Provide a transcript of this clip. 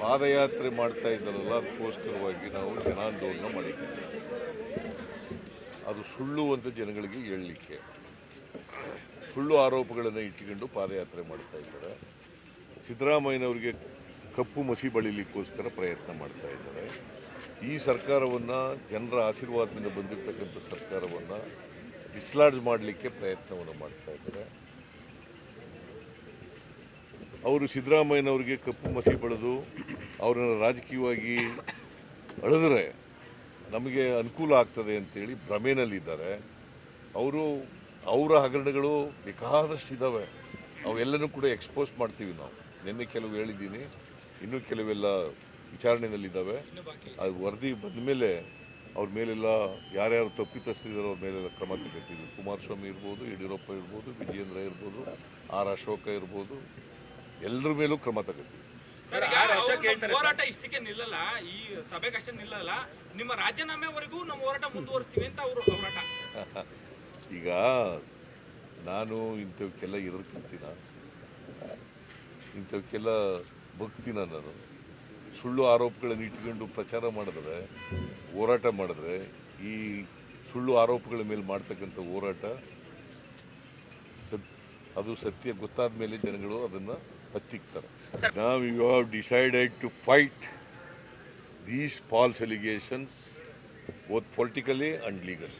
ಪಾದಯಾತ್ರೆ ಮಾಡ್ತಾ ಇದ್ದಾರಲ್ಲ ಅದಕ್ಕೋಸ್ಕರವಾಗಿ ನಾವು ಜನಾಂದೋಲನ ಮಾಡಿದ್ದೀವಿ. ಅದು ಸುಳ್ಳು ಅಂತ ಜನಗಳಿಗೆ ಹೇಳಲಿಕ್ಕೆ. ಸುಳ್ಳು ಆರೋಪಗಳನ್ನು ಇಟ್ಟುಕೊಂಡು ಪಾದಯಾತ್ರೆ ಮಾಡ್ತಾ ಇದ್ದಾರೆ. ಸಿದ್ದರಾಮಯ್ಯನವರಿಗೆ ಕಪ್ಪು ಮಸಿ ಬಳಿಲಿಕ್ಕೋಸ್ಕರ ಪ್ರಯತ್ನ ಮಾಡ್ತಾ ಇದ್ದಾರೆ. ಈ ಸರ್ಕಾರವನ್ನು, ಜನರ ಆಶೀರ್ವಾದದಿಂದ ಬಂದಿರತಕ್ಕಂಥ ಸರ್ಕಾರವನ್ನು ಡಿಸ್ಲಾಡ್ಜ್ ಮಾಡಲಿಕ್ಕೆ ಪ್ರಯತ್ನವನ್ನು ಮಾಡ್ತಾ ಇದ್ದಾರೆ. ಅವರು ಸಿದ್ದರಾಮಯ್ಯನವರಿಗೆ ಕಪ್ಪು ಮಸಿ ಬಳಿದು ಅವರನ್ನು ರಾಜಕೀಯವಾಗಿ ಅಳೆದರೆ ನಮಗೆ ಅನುಕೂಲ ಆಗ್ತದೆ ಅಂತೇಳಿ ಭ್ರಮೆಯಲ್ಲಿದ್ದಾರೆ ಅವರು, ಅವರ ಹಗರಣಗಳು ಬೇಕಾದಷ್ಟು ಇದ್ದಾವೆ ಅವೆಲ್ಲನೂ ಕೂಡ ಎಕ್ಸ್ಪೋಸ್ ಮಾಡ್ತೀವಿ ನಾವು. ನಿನ್ನೆ ಕೆಲವು ಹೇಳಿದ್ದೀನಿ. ಇನ್ನೂ ಕೆಲವೆಲ್ಲ ವಿಚಾರಣೆಯಲ್ಲಿದ್ದಾವೆ ಅದು ವರದಿ ಬಂದ ಮೇಲೆ ಅವ್ರ ಮೇಲೆಲ್ಲ ಯಾರ್ಯಾರು ತಪ್ಪಿತಸ್ಥರಿದ್ದಾರೋ ಅವ್ರ ಮೇಲೆಲ್ಲ ಕ್ರಮ ತಗೋತೀವಿ ಕುಮಾರಸ್ವಾಮಿ ಇರ್ಬೋದು, ಯಡಿಯೂರಪ್ಪ ಇರ್ಬೋದು, ವಿಜಯೇಂದ್ರ ಇರ್ಬೋದು, ಆರ್ ಅಶೋಕ ಇರ್ಬೋದು ಎಲ್ಲರ ಮೇಲೂ ಕ್ರಮ ತಗೋತೀವಿ. ಹೋರಾಟ ಇಷ್ಟಕ್ಕೆ ನಿಲ್ಲಲ್ಲ. ಈ ಸಭೆಗಷ್ಟೇ ನಿಲ್ಲಲ್ಲ. ನಿಮ್ಮ ರಾಜೀನಾಮೆವರೆಗೂ ನಮ್ಮ ಹೋರಾಟ ಮುಂದುವರಿಸ್ತೀವಿ ಅಂತ ಅವರು ಹೋರಾಟ. ಈಗ ನಾನು ಇಂಥವಕ್ಕೆಲ್ಲ ಇರೋಕ್ಕಿಂತೀನ ಇಂಥವಕ್ಕೆಲ್ಲ ಭಕ್ತಿನ ನಾನು? ಸುಳ್ಳು ಆರೋಪಗಳನ್ನು ಇಟ್ಕೊಂಡು ಪ್ರಚಾರ ಮಾಡಿದ್ರೆ ಹೋರಾಟ ಮಾಡಿದ್ರೆ ಈ ಸುಳ್ಳು ಆರೋಪಗಳ ಮೇಲೆ ಮಾಡ್ತಕ್ಕಂಥ ಹೋರಾಟ ಅದು ಸತ್ಯ ಗೊತ್ತಾದ ಮೇಲೆ ಜನಗಳು ಅದನ್ನು ಹತ್ತಿಕ್ತಾರೆ. ನಾವು you have decided to fight these false allegations both politically and legal